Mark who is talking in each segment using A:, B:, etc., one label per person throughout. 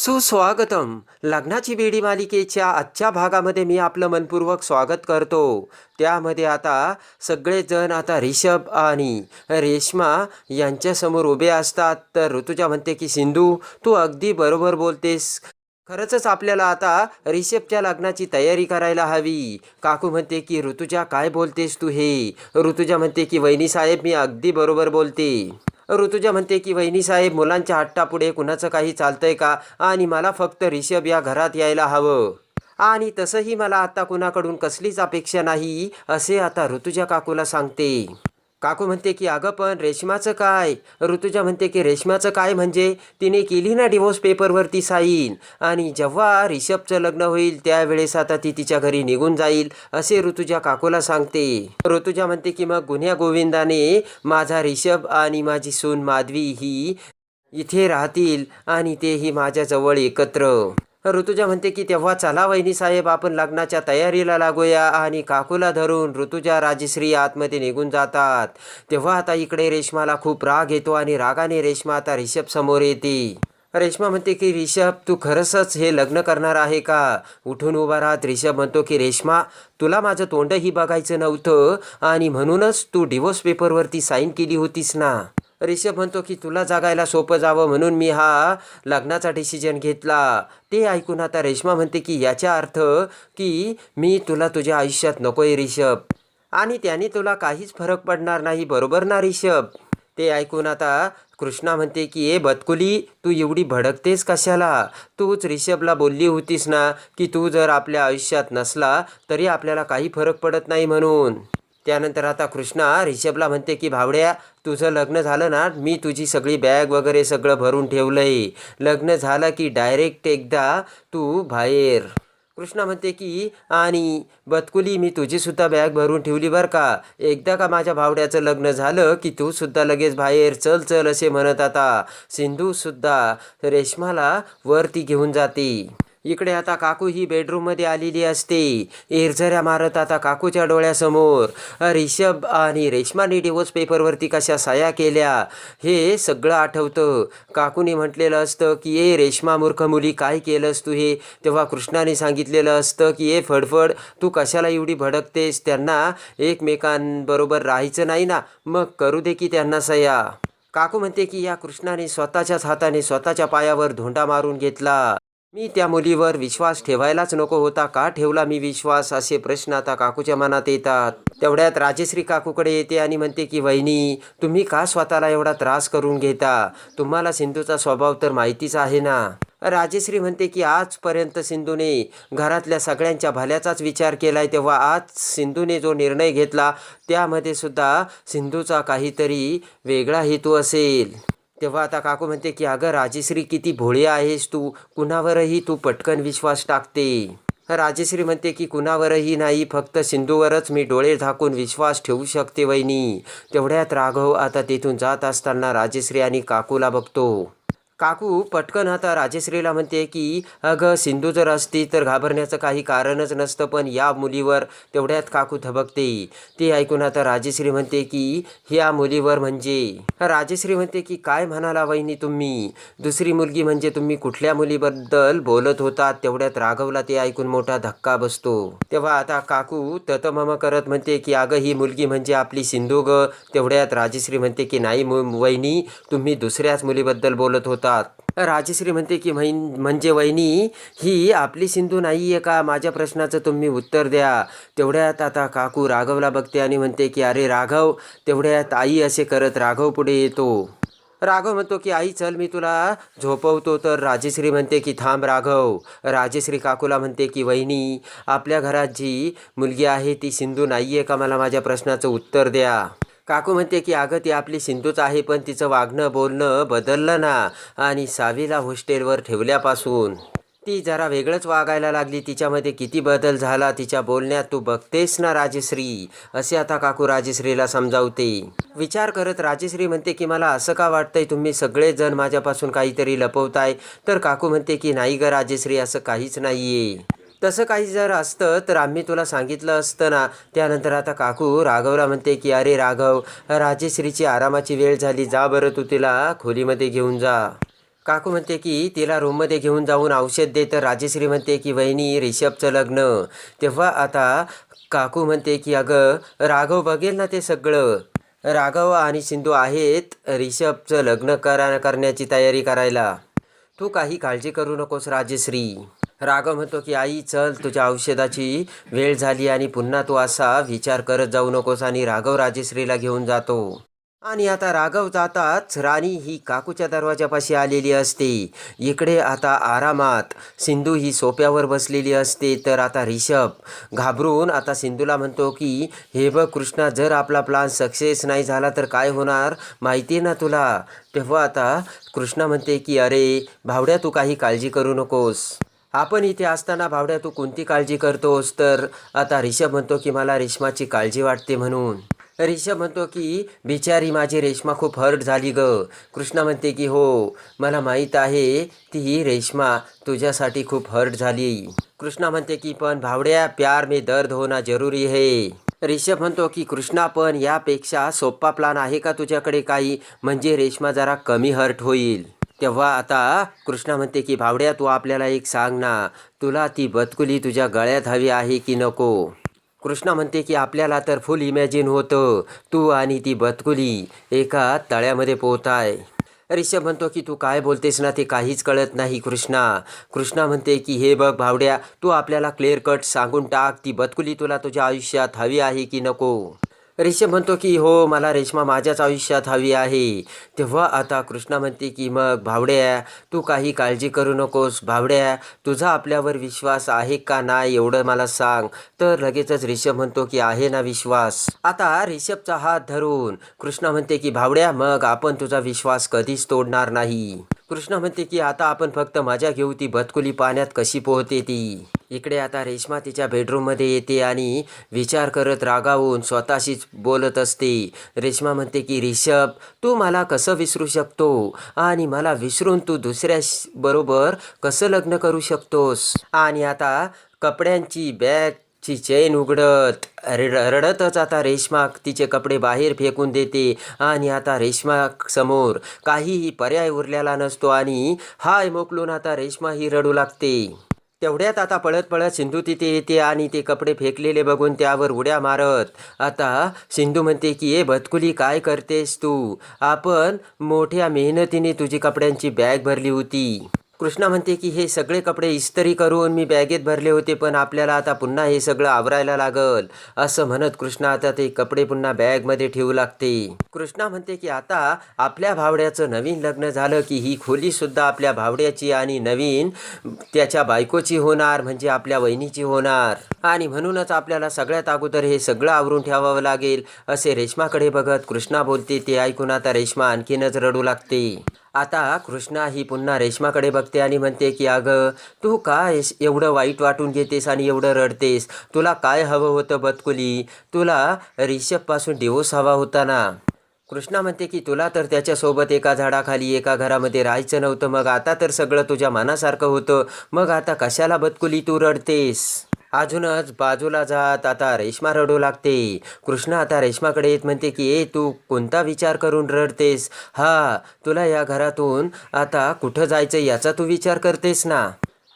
A: सुस्वागतम. लग्नाची बेडी मालिकेच्या आजच्या भागामध्ये मी आपलं मनपूर्वक स्वागत करतो. त्यामध्ये आता सगळेजण आता रिषभ आणि रेश्मा यांच्यासमोर उभे असतात. तर ऋतुजा म्हणते की सिंधू तू अगदी बरोबर बोलतेस. खरंच आपल्याला आता रिषभच्या लग्नाची तयारी करायला हवी. काकू म्हणते की ऋतुजा काय बोलतेस तू हे? ऋतुजा म्हणते की वहिनी साहेब मी अगदी बरोबर बोलते. ऋतुजा म्हणते की वहिनी साहेब मुलांच्या हट्टापुढे कुणाचं काही चालतंय का? आणि मला फक्त रिषभ या घरात यायला हवं. आणि तसंही मला आता कुणाकडून कसलीच अपेक्षा नाही असे आता ऋतुजा काकूला सांगते. काकू म्हणते की अगं पण रेशमाचं काय? ऋतुजा म्हणते की रेशमाचं काय म्हणजे तिने केली ना डिवोर्स पेपरवरती साईन आणि जेव्हा रिषभचं लग्न होईल त्यावेळेस आता ती तिच्या घरी निघून जाईल असे ऋतुजा काकूला सांगते. ऋतुजा म्हणते की मग गुन्ह्या गोविंदाने माझा रिषभ आणि माझी सून माधवी ही इथे राहतील आणि तेही माझ्याजवळ एकत्र. ऋतुजा म्हणते की तेव्हा चला वहिनी साहेब आपण लग्नाच्या तयारीला लागूया आणि काकूला धरून ऋतुजा राजश्री आतमध्ये निघून जातात. तेव्हा आता इकडे रेश्माला खूप राग येतो आणि रागाने रेश्मा आता रिषभ समोर येते. रेश्मा म्हणते की रिषभ तू खरंच हे लग्न करणार आहे का? उठून उभा राहत रिषभ म्हणतो की रेश्मा तुला माझं तोंडही बघायचं नव्हतं आणि म्हणूनच तू डिवोर्स पेपरवरती साईन केली होतीस ना? रिषभ म्हणतो की तुला जागायला सोपं जावं म्हणून मी हा लग्नाचा डिसिजन घेतला. ते ऐकून आता रेश्मा म्हणते की याचा अर्थ की मी तुला तुझ्या आयुष्यात नकोय रिषभ आणि त्याने तुला काहीच फरक पडणार नाही बरोबर ना रिषभ ते ऐकून आता कृष्णा म्हणते की ए बतकुली तू एवढी भडकतेस कशाला? तूच रिषभला बोलली होतीस ना की तू जर आपल्या आयुष्यात नसला तरी आपल्याला काही फरक पडत नाही म्हणून. त्यानंतर आता कृष्णा रिषभला म्हणते की भावड्या तुझं लग्न झालं ना मी तुझी सगळी बॅग वगैरे सगळं भरून ठेवलंय. लग्न झालं की डायरेक्ट एकदा तू बाहेर. कृष्णा म्हणते की आणि बतकुली मी तुझीसुद्धा बॅग भरून ठेवली बरं का? एकदा का माझ्या भावड्याचं लग्न झालं की तू सुद्धा लगेच बाहेर? चल चल असे म्हणत आता सिंधूसुद्धा रेश्माला वरती घेऊन जाते. इकडे आता काकू ही बेडरूममध्ये आलेली असते. एरझऱ्या मारत आता काकूच्या डोळ्यासमोर. रिषभ आणि रेश्माने डिवोर्स पेपरवरती कशा सह्या केल्या? हे सगळं आठवतं. काकूने म्हटलेलं असतं की ए रेश्मा मूर्ख मुली काय केलंस तू हे? तेव्हा कृष्णाने सांगितलेलं असतं की ए फडफड तू कशाला एवढी भडकतेस? त्यांना एकमेकांबरोबर राहायचं नाही ना? मग करू दे की त्यांना सह्या काकू म्हणते की या कृष्णाने स्वतःच्याच हाताने स्वतःच्या पायावर धोंडा मारून घेतला. मी त्या मुलीवर विश्वास ठेवायलाच नको होता. का ठेवला मी विश्वास? असे प्रश्न आता काकूच्या मनात येतात. तेवढ्यात राजेश्री काकूकडे येते आणि म्हणते की वहिनी तुम्ही का स्वतःला एवढा त्रास करून घेता? तुम्हाला सिंधूचा स्वभाव तर माहितीच आहे ना? राजेश्री म्हणते की आजपर्यंत सिंधूने घरातल्या सगळ्यांच्या भल्याचाच विचार केलाय. तेव्हा आज सिंधूने जो निर्णय घेतला त्यामध्ये सुद्धा सिंधूचा काहीतरी वेगळा हेतू असेल. तेव्हा आता काकू म्हणते की अगं राजश्री किती भोळी आहेस तू. कुणावरही तू पटकन विश्वास टाकते. राजश्री म्हणते की कुणावरही नाही फक्त सिंधूवरच मी डोळे झाकून विश्वास ठेवू शकते वहिनी. तेवढ्यात राघव आता तिथून जात असताना राजेश्री आणि काकूला बघतो. काकू पटकन आता राजेश्रीला म्हणते की अगं सिंधू जर असती तर घाबरण्याचं काही कारणच नसतं पण या मुलीवर तेवढ्यात काकू धबकते ते ऐकून आता राजेश्री म्हणते की ह्या मुलीवर म्हणजे राजश्री म्हणते की काय म्हणाला वहिनी तुम्ही? दुसरी मुलगी म्हणजे तुम्ही कुठल्या मुलीबद्दल बोलत होता तेवढ्यात राघवला ते ऐकून मोठा धक्का बसतो. तेव्हा आता काकू ततमम करत म्हणते की अगं ही मुलगी म्हणजे आपली सिंधू ग तेवढ्यात राजश्री म्हणते की नाही मु- वहिनी तुम्ही दुसऱ्याच मुलीबद्दल बोलत होता. होतात राजश्री म्हणते की म्हणजे वहिनी ही आपली सिंधू नाही आहे का? माझ्या प्रश्नाचं तुम्ही उत्तर द्या. तेवढ्यात आता काकू राघवला बघते आणि म्हणते की अरे राघव तेवढ्यात आई असे करत राघव पुढे येतो. राघव म्हणतो की आई चल मी तुला झोपवतो. तर राजेश्री म्हणते की थांब राघव. राजेश्री काकूला म्हणते की वहिनी आपल्या घरात जी मुलगी आहे ती सिंधू नाही आहे का? मला माझ्या प्रश्नाचं उत्तर द्या. काकू म्हणते की अगं ती आपली सिंधूच आहे पण तिचं वागणं बोलणं बदललं ना आणि सावीला हॉस्टेलवर ठेवल्यापासून. ती जरा वेगळंच वागायला लागली. तिच्यामध्ये किती बदल झाला तिच्या बोलण्यात तू बघतेस ना राजश्री? असे आता काकू राजश्रीला समजावते. विचार करत राजेश्री म्हणते की मला असं का वाटतंय तुम्ही सगळेजण माझ्यापासून काहीतरी लपवताय? तर काकू म्हणते की नाही ग राजश्री असं काहीच नाहीये. तसं काही जर असतं तर आम्ही तुला सांगितलं असतं ना. त्यानंतर आता काकू राघवला म्हणते की अरे राघव राजेश्रीची आरामाची वेळ झाली. जा बरं तू तिला खोलीमध्ये घेऊन जा. काकू म्हणते की तिला रूममध्ये घेऊन जाऊन औषध दे. तर राजेश्री म्हणते की वहिनी रिषभचं लग्न. तेव्हा आता काकू म्हणते की अगं राघव बघेल ना ते सगळं. राघव आणि सिंधू आहेत रिषभचं लग्न करा करण्याची तयारी करायला. तू काही काळजी करू नकोस राजेश्री. राघव म्हणतो की आई चल तुझ्या औषधाची वेळ झाली आणि पुन्हा तू असा विचार करत जाऊ नकोस आणि राघव राजेश्रीला घेऊन जातो. आणि आता राघव जाताच राणी ही काकूच्या दरवाजापाशी आलेली असते. इकडे आता आरामात सिंधू ही सोप्यावर बसलेली असते. तर आता रिषभ घाबरून आता सिंधूला म्हणतो की हे बघ कृष्णा जर आपला प्लान सक्सेस नाही झाला तर काय होणार माहिती आहे ना तुला? तेव्हा आता कृष्णा म्हणते की अरे भावड्या तू काही काळजी करू नकोस. आपण इथे असताना भावड्या तू कोणती काळजी करतोस? तर आता रिषभ म्हणतो की मला रेशमाची काळजी वाटते म्हणून. रिषभ म्हणतो की बिचारी माझी रेश्मा खूप हर्ट झाली ग. कृष्णा म्हणते की हो मला माहीत आहे ती रेश्मा तुझ्यासाठी खूप हर्ट झाली. कृष्णा म्हणते की पण भावड्या प्यार में दर्द होना जरुरी है. रिषभ म्हणतो की कृष्णा पण यापेक्षा सोपा प्लान आहे का तुझ्याकडे काही? म्हणजे रेश्मा जरा कमी हर्ट होईल. तेव्हा आता कृष्णा म्हणते की भावड्या तू आपल्याला एक सांग ना. तुला ती बतकुली तुझ्या गळ्यात हवी आहे की नको? कृष्णा म्हणते की आपल्याला तर फुल इमॅजिन होतं. तू आणि ती बतकुली एका तळ्यामध्ये पोहताय. ऋषभ म्हणतो की तू काय बोलतेस ना ते काहीच कळत नाही कृष्णा. कृष्णा म्हणते की हे बघ भावड्या तू आपल्याला क्लिअर कट सांगून टाक. ती बतकुली तुला तुझ्या आयुष्यात हवी आहे की नको? रिषभ म्हणतो की हो मला रेश्मा माझ्याच आयुष्यात हवी आहे. तेव्हा आता कृष्णा म्हणते की मग भावड्या तू काही काळजी करू नकोस. भावड्या तुझा आपल्यावर विश्वास आहे का नाही एवढं मला सांग. तर लगेचच रिषभ म्हणतो की आहे ना विश्वास. आता रिषभचा हात धरून कृष्णा म्हणते की भावड्या मग आपण तुझा विश्वास कधीच तोडणार नाही. कृष्णा म्हणते की आता आपण फक्त मजा घेऊ ती बतकुली पाण्यात कशी पोहते ती? इकडे आता रेश्मा तिच्या बेडरूममध्ये येते आणि विचार करत रागावून स्वतःशीच बोलत असते. रेश्मा म्हणते की रिषभ तू मला कसं विसरू शकतो? आणि मला विसरून तू दुसऱ्या बरोबर कसं लग्न करू शकतोस? आणि आता कपड्यांची बॅग ची चेन उघडत रड रडतच आता रेश्मा तिचे कपडे बाहेर फेकून देते. आणि आता रेश्मा समोर काहीही पर्याय उरलेला नसतो आणि हाय मोकलून आता रेश्मा ही रडू लागते. तेवढ्यात आता पळत पळत सिंधू तिथे येते आणि ते कपडे फेकलेले बघून त्यावर उड्या मारत. आता सिंधू म्हणते की ए भतकुली काय करतेस तू? आपण मोठ्या मेहनतीने तुझी कपड्यांची बॅग भरली होती. कृष्णा म्हणते की हे सगळे कपडे इस्त्री करून मी बॅगेत भरले होते पण आपल्याला आता पुन्हा हे सगळं आवरायला लागल. असं म्हणत कृष्णा आता ते कपडे पुन्हा बॅगमध्ये ठेवू लागते. कृष्णा म्हणते की आता आपल्या भावड्याचं नवीन लग्न झालं की ही खोलीसुद्धा आपल्या भावड्याची आणि नवीन त्याच्या बायकोची होणार म्हणजे आपल्या वहिनीची होणार. आणि म्हणूनच आपल्याला सगळ्यात अगोदर हे सगळं आवरून ठेवावं लागेल असे रेश्माकडे बघत कृष्णा बोलते ते ऐकून आता रेश्मा आणखीनच रडू लागते. आता कृष्णा ही पुन्हा रेश्माकडे बघते आणि म्हणते की अगं तू काय एवढं वाईट वाटून घेतेस आणि एवढं रडतेस? तुला काय हवं होतं बतकुली? तुला रिषभपासून डिवोर्स हवा होता ना? कृष्णा म्हणते की तुला तर त्याच्यासोबत एका झाडाखाली एका घरामध्ये राहायचं नव्हतं. मग आता तर सगळं तुझ्या मनासारखं होतं. मग आता कशाला बतकुली तू रडतेस? अजूनच बाजूला जात आता रेश्मा रडू लागते. कृष्णा आता रेश्माकडे येत म्हणते की ए तू कोणता विचार करून रडतेस? हा तुला या घरातून आता कुठं जायचं याचा तू विचार करतेस ना?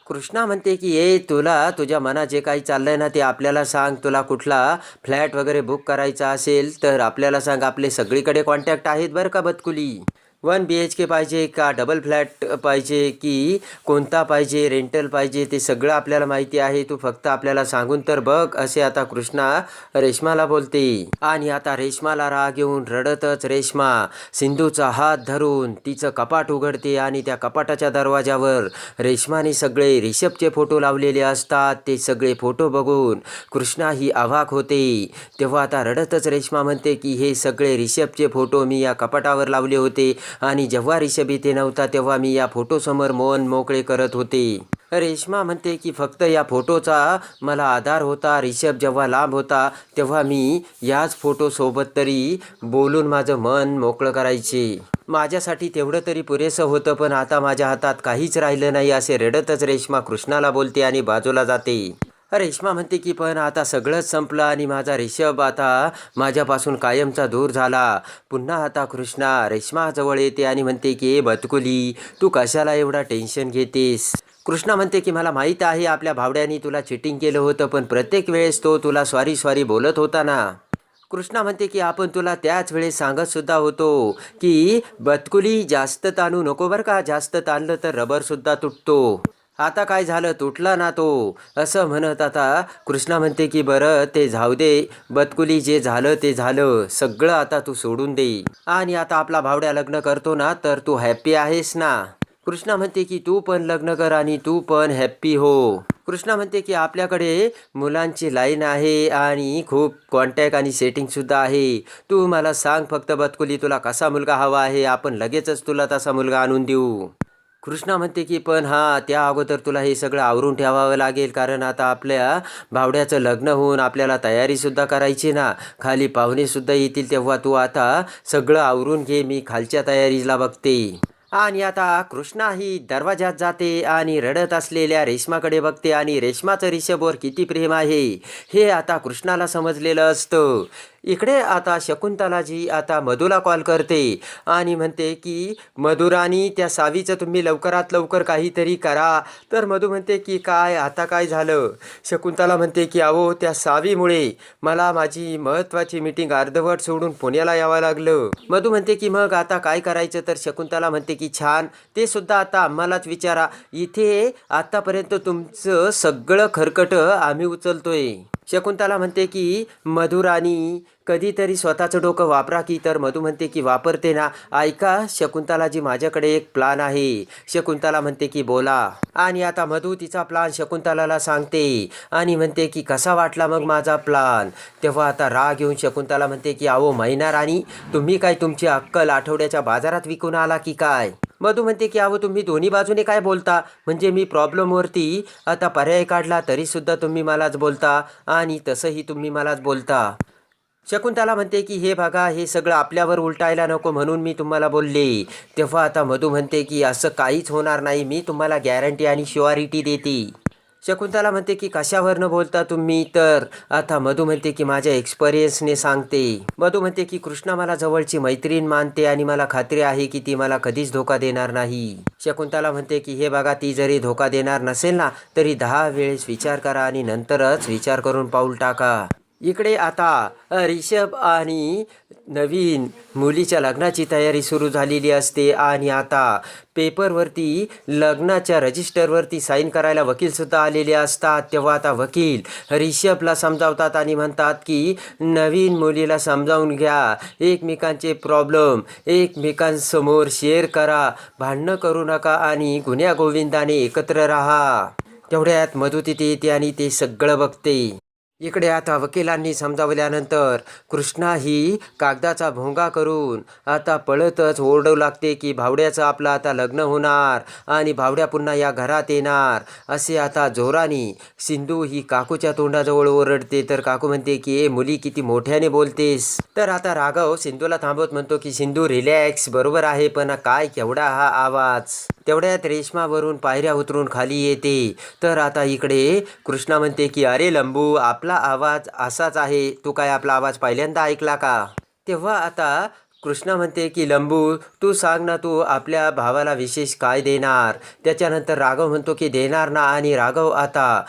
A: कृष्णा म्हणते की ए तुला तुझ्या मनात जे काही चाललंय ना ते आपल्याला सांग. तुला कुठला फ्लॅट वगैरे बुक करायचा असेल तर आपल्याला सांग. आपले सगळीकडे कॉन्टॅक्ट आहेत बरं का बतकुली वन बी एच के पाहिजे का? डबल फ्लॅट पाहिजे की कोणता पाहिजे? रेंटल पाहिजे? ते सगळं आपल्याला माहिती आहे. तू फक्त आपल्याला सांगून तर बघ असे आता कृष्णा रेश्माला बोलते. आणि आता रेश्माला राग येऊन रडतच रेश्मा सिंधूचा हात धरून तिचं कपाट उघडते आणि त्या कपाटाच्या दरवाजावर रेश्माने सगळे रिषभचे फोटो लावलेले असतात. ते सगळे फोटो बघून कृष्णा ही अवाक होते. तेव्हा आता रडतच रेश्मा म्हणते की हे सगळे रिषभचे फोटो मी या कपाटावर लावले होते. आणि जेव्हा रिषभ इथे नव्हता तेव्हा मी या फोटोसमोर मौन मोकळे करत होते. रेश्मा म्हणते की फक्त या फोटोचा मला आधार होता. रिषभ जेव्हा लांब होता तेव्हा मी याच फोटोसोबत तरी बोलून माझं मन मोकळं करायचे. माझ्यासाठी तेवढं तरी पुरेसं होतं पण आता माझ्या हातात काहीच राहिलं नाही असे रडतच रेश्मा कृष्णाला बोलते आणि बाजूला जाते. रेश्मा म्हणते की पण आता सगळंच संपलं आणि माझा रिषभ आता माझ्यापासून कायमचा दूर झाला. पुन्हा आता कृष्णा रेश्माजवळ येते आणि म्हणते की "ए बतकुली तू कशाला एवढा टेन्शन घेतेस? कृष्णा म्हणते की मला माहीत आहे आपल्या भावड्यानी तुला चिटिंग केलं होतं पण प्रत्येक वेळेस तो तुला स्वारी स्वारी बोलत होता ना. कृष्णा म्हणते की आपण तुला त्याच वेळेस सांगतसुद्धा होतो की बतकुली जास्त ताणू नको बरं का जास्त ताणलं तर रबरसुद्धा तुटतो आता काय झालं? तुटला ना तो. असं म्हणत आता कृष्णा म्हणते की बरं ते जाऊ दे. बतकुली जे झालं ते झालं. सगळं आता तू सोडून दे. आणि आता आपला भावड्या लग्न करतो ना तर तू हॅप्पी आहेस ना? कृष्णा म्हणते की तू पण लग्न कर आणि तू पण हॅप्पी हो. कृष्णा म्हणते की आपल्याकडे मुलांची लाईन आहे आणि खूप कॉन्टॅक्ट आणि सेटिंगसुद्धा आहे. तू मला सांग फक्त बतकुली तुला कसा मुलगा हवा आहे? आपण लगेचच तुला तसा मुलगा आणून देऊ. कृष्णा म्हणते की पण हां त्या अगोदर तुला हे सगळं आवरून ठेवावं लागेल कारण आता आपल्या भावड्याचं लग्न होऊन आपल्याला तयारीसुद्धा करायची ना. खाली पाहुणेसुद्धा येतील तेव्हा तू आता सगळं आवरून घे मी खालच्या तयारीला बघते. आणि आता कृष्णा ही दरवाजात जाते आणि रडत असलेल्या रेश्माकडे बघते आणि रेश्माचं रिषभवर किती प्रेम आहे हे आता कृष्णाला समजलेलं असतं. इकडे आता शकुंतलाजी आता मधूला कॉल करते आणि म्हणते की मधुरानी त्या सावीचं तुम्ही लवकरात लवकर काहीतरी करा. तर मधू म्हणते की काय आता काय झालं? शकुंतला म्हणते की अहो त्या सावीमुळे मला माझी महत्त्वाची मीटिंग अर्धवट सोडून पुण्याला यावं लागलं. मधू म्हणते की मग आता काय करायचं? तर शकुंतला म्हणते की छान ते सुद्धा आता आम्हालाच विचारा. इथे आतापर्यंत तुमचं सगळं खरकटं आम्ही उचलतोय. शकुंतला म्हणते की मधुराणी कधीतरी स्वतःचं डोकं वापरा की तर मधू म्हणते की वापरते ना. ऐका शकुंतलाजी माझ्याकडे एक प्लान आहे. शकुंतला म्हणते की बोला. आणि आता मधू तिचा प्लान शकुंतलाला सांगते. आणि म्हणते की कसा वाटला मग माझा प्लान? तेव्हा आता राग येऊन शकुंतला म्हणते की अहो महिना राणी तुम्ही काय तुमची अक्कल आठवड्याच्या बाजारात विकून आला की काय? मधू म्हणते की अहो तुम्ही दोन्ही बाजूने काय बोलता? म्हणजे मी प्रॉब्लेमवरती आता पर्याय काढला तरीसुद्धा तुम्ही मलाच बोलता आणि तसंही तुम्ही मलाच बोलता. शकुंतला म्हणते की हे बघा हे सगळं आपल्यावर उलटायला नको म्हणून मी तुम्हाला बोलले. तेव्हा आता मधू म्हणते की असं काहीच होणार नाही. मी तुम्हाला गॅरंटी आणि शुअरिटी देते. शकुंतला म्हणते की कशावरनं बोलता तुम्ही? तर आता मधू म्हणते की माझ्या एक्सपिरियन्सने सांगते. मधू म्हणते की कृष्णा मला जवळची मैत्रीण मानते आणि मला खात्री आहे की ती मला कधीच धोका देणार नाही. शकुंतला म्हणते की हे बघा ती जरी धोका देणार नसेल ना तरी दहा वेळेस विचार करा आणि नंतरच विचार करून पाऊल टाका. इकडे आता रिषभ आणि नवीन मुलीच्या लग्नाची तयारी सुरू झालेली असते आणि आता पेपरवरती लग्नाच्या रजिस्टरवरती साईन करायला वकीलसुद्धा आलेले असतात. तेव्हा आता वकील रिषभला समजावतात आणि म्हणतात की नवीन मुलीला समजावून घ्या. एकमेकांचे प्रॉब्लेम एकमेकांसमोर शेअर करा. भांडणं करू नका आणि गुन्ह्या गोविंदाने एकत्र राहा. तेवढ्यात मधू तिथे येते आणि ते सगळं बघते. इकडे आता वकिलांनी समजावल्यानंतर कृष्णा ही कागदाचा भोंगा करून आता पळतच ओरडू लागते की भावड्याचं आपलं आता लग्न होणार आणि भावड्या पुन्हा या घरात येणार. असे आता जोरानी सिंधू ही काकूच्या तोंडाजवळ ओरडते. तर काकू म्हणते की ए मुली किती मोठ्याने बोलतेस. तर आता राघव सिंधूला थांबवत म्हणतो की सिंधू रिलॅक्स बरोबर आहे पण काय केवढा हा आवाज? तेवढ्यात रेशमावरून पायऱ्या उतरून खाली येते. तर आता इकडे कृष्णा म्हणते की अरे लंबू आप आपला आवाज असाच आहे. तू काय आपला आवाज पहिल्यांदा ऐकला का? तेव्हा आता कृष्णा म्हणते की लंबू तू सांग ना तू आपल्या भावाला विशेष काय देणार? त्याच्यानंतर राघव म्हणतो की देणार ना. आणि राघव आता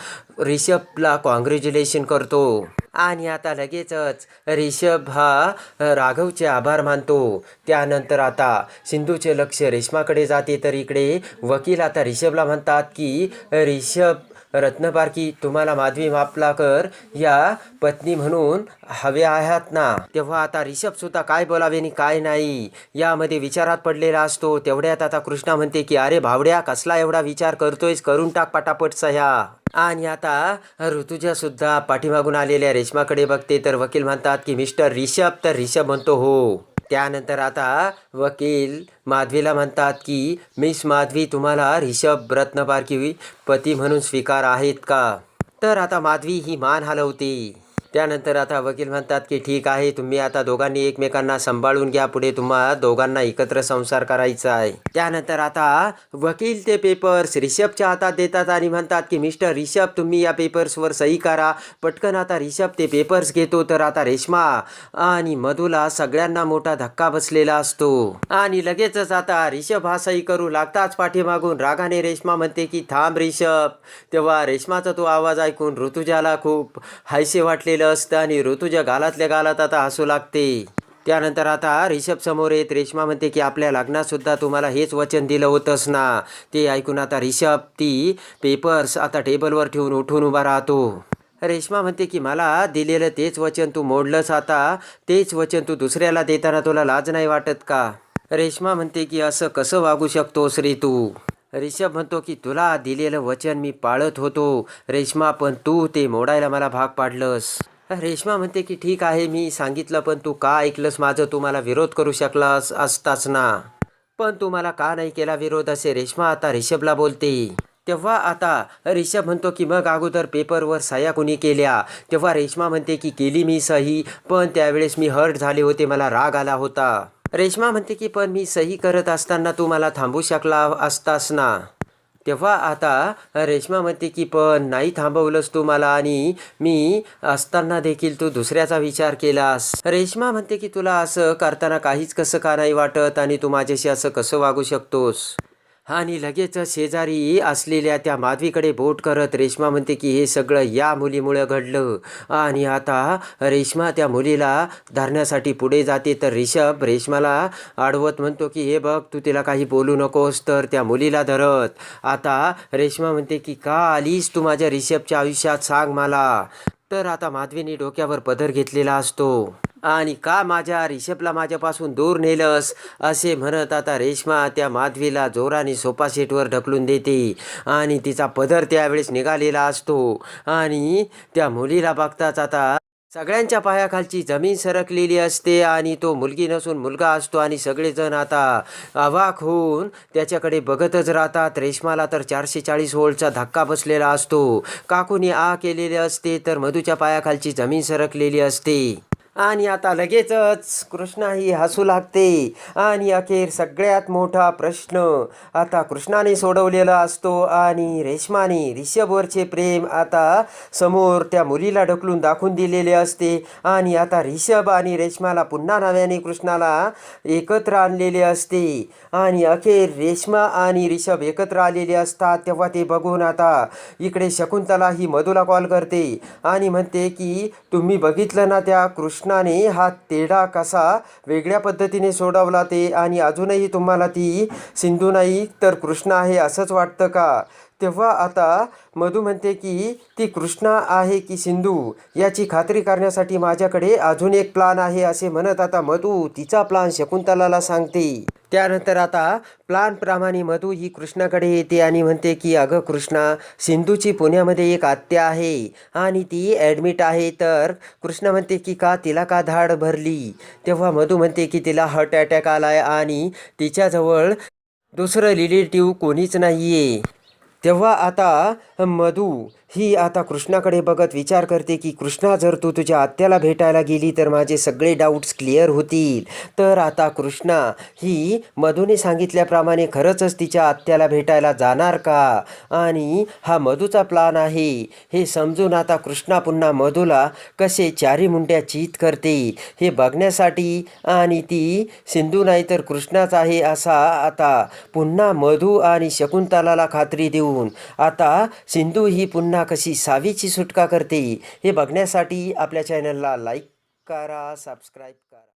A: रिषभला कॉंग्रॅच्युलेशन करतो. आणि आता लगेचच रिषभ हा राघवचे आभार मानतो. त्यानंतर आता सिंधूचे लक्ष रेश्माकडे जाते. तर इकडे वकील आता रिषभला म्हणतात की रिषभ रत्नपारखी तुम्हाला माधवी मापलाकर या पत्नी म्हणून हवे आहात ना? तेव्हा आता रिषभ सुद्धा काय बोलावे आणि काय नाही? यामध्ये विचारात पडलेला असतो. तेवढ्यात आता कृष्णा म्हणते की अरे भावड्या कसला एवढा विचार करतोयस? करून टाक पटापट सह्या. आणि आता ऋतुजा सुद्धा पाठीमागून आलेल्या रेश्माकडे बघते. तर वकील म्हणतात की मिस्टर रिषभ. तर रिषभ म्हणतो हो. त्यानंतर आता वकील माधवीला म्हणतात की मिस माधवी तुम्हाला रिषभ रत्नपारखी पती म्हणून स्वीकार आहेत का? तर आता माधवी ही मान हलवते. त्यानंतर आता वकील म्हणतात की ठीक आहे तुम्ही आता दोघांनी एकमेकांना सांभाळून घ्या. पुढे तुम्हाला दोघांना एकत्र संसार करायचा आहे. त्यानंतर आता वकील ते पेपर्स रिषभच्या हातात देतात आणि म्हणतात की मिस्टर रिषभ तुम्ही या पेपर्सवर सही करा. पटकन आता रिषभ ते पेपर्स घेतो. तर आता रेश्मा आणि मधुला सगळ्यांना मोठा धक्का बसलेला असतो. आणि लगेचच आता रिषभ हा सही करू लागताच पाठीमागून. रागाने रेश्मा म्हणते की थांब रिषभ. तेव्हा रेश्माचा तो आवाज ऐकून ऋतुजाला खूप हायसे वाटलेलं असतं आणि ऋतुजा गालातल्या गालात आता हसू लागते. त्यानंतर आता रिषभ समोर येत रेश्मा म्हणते की आपल्या लग्नातसुद्धा तुम्हाला हेच वचन दिलं होतंच ना. ते ऐकून आता रिषभ ती पेपर्स आता टेबलवर ठेवून उठून उभा राहतो. रेश्मा म्हणते की मला दिलेलं तेच वचन तू मोडलंस आता. तेच वचन तू दुसऱ्याला देताना तुला लाज नाही वाटत का? रेश्मा म्हणते की असं कसं वागू शकतोस रे तू? रिषभ म्हणतो की तुला दिलेलं वचन मी पाळत होतो. रेश्मा पण तू ते मोडायला मला भाग पाडलंस. रेश्मा म्हणते की ठीक आहे मी सांगितलं पण तू का ऐकलंस माझं? तू मला विरोध करू शकलास असताच ना. पण तू मला का नाही केला विरोध? असे रेश्मा आता रिषभला बोलते. तेव्हा आता रिषभ म्हणतो की मग अगोदर पेपरवर सह्या कुणी केल्या? तेव्हा रेश्मा म्हणते की केली मी सही पण त्यावेळेस मी हर्ट झाले होते मला राग आला होता. रेश्मा म्हणते की पण मी सही करत असताना तू मला थांबू शकला असतास ना. तेव्हा आता रेश्मा म्हणते की पण नाही थांबवलंस तू मला आणि मी असताना देखील तू दुसऱ्याचा विचार केलास. रेश्मा म्हणते की तुला असं करताना काहीच कसं का नाही वाटत आणि तू माझ्याशी असं कसं वागू शकतोस? आणि लगेच शेजारी असलेल्या त्या माधवीकडे बोट करत रेश्मा म्हणते की हे सगळं या मुलीमुळं घडलं. आणि आता रेश्मा त्या मुलीला धरण्यासाठी पुढे जाते. तर रिषभ रेश्माला आडवत म्हणतो की हे बघ तू तिला काही बोलू नकोस तर त्या मुलीला धरत. आता रेश्मा म्हणते की का आलीस तू माझ्या रिषभच्या आयुष्यात? सांग मला. तर आता माधवीने डोक्यावर पदर घेतलेला असतो. आणि का माझ्या रिषभला माझ्यापासून दूर नेलंस? असे म्हणत आता रेश्मा त्या माधवीला जोराने सोफा सेटवर ढकलून देते. आणि तिचा पदर त्यावेळेस निघालेला असतो. आणि त्या मुलीला बघताच आता सगळ्यांच्या पायाखालची जमीन सरकलेली असते आणि तो मुलगी नसून मुलगा असतो आणि सगळेजण आता अवाक होऊन त्याच्याकडे बघतच राहतात. रेश्माला तर चारशे चाळीस होल्डचा धक्का बसलेला असतो. काकूने आ केलेले असते तर मधूच्या पायाखालची जमीन सरकलेली असते. आणि आता लगेचच कृष्णा ही हसू लागते. आणि अखेर सगळ्यात मोठा प्रश्न. आता कृष्णाने सोडवलेला असतो आणि रेश्माने रिषभवरचे प्रेम आता समोर त्या मुलीला ढकलून दाखवून दिलेले असते. आणि आता रिषभ आणि रेश्माला पुन्हा नव्याने कृष्णाला एकत्र आणलेले असते. आणि अखेर रेश्मा आणि रिषभ एकत्र आलेले असतात. तेव्हा ते बघून आता इकडे शकुंतला ही मधूला कॉल करते. आणि म्हणते की तुम्ही बघितलं ना त्या कृष्ण कृष्णाने हा तेढा कसा वेगळ्या पद्धतीने सोडवला ते आणि अजूनही तुम्हाला ती सिंधू नाही तर कृष्ण आहे असंच वाटतं का? तेव्हा आता मधू म्हणते की ती कृष्णा आहे की सिंधू? याची खात्री करण्यासाठी माझ्याकडे अजून एक प्लान आहे असे म्हणत आता मधू तिचा प्लान शकुंतलाला सांगते. त्यानंतर आता प्लानप्रमाणे मधू ही कृष्णाकडे येते आणि म्हणते की अगं कृष्णा सिंधूची पुण्यामध्ये एक आत्या आहे आणि ती ॲडमिट आहे तर कृष्णा म्हणते की का तिला का धाड भरली? तेव्हा मधू म्हणते की तिला हार्ट अटॅक आलाय आणि तिच्याजवळ दुसरं रिलेटिव्ह कोणीच नाही आहे तेव्हा आता मधू ही आता कृष्णाकडे बघत विचार करते की कृष्णा जर तू तुझ्या आत्याला भेटायला गेली तर माझे सगळे डाऊट्स क्लिअर होतील. तर आता कृष्णा ही मधूने सांगितल्याप्रमाणे खरंचच तिच्या आत्याला भेटायला जाणार का? आणि हा मधूचा प्लान आहे. हे समजून आता कृष्णा पुन्हा मधूला कसे चारी मुंड्या चीत करते हे बघण्यासाठी. आणि ती सिंधू नाही तर कृष्णाच आहे असा आता पुन्हा मधू आणि शकुंतलाला खात्री देऊन आता सिंधू ही पुन्हा पुन्हा कशी सावीची सुटका करते हे बघण्यासाठी आपल्या चॅनलला लाईक करा सबस्क्राईब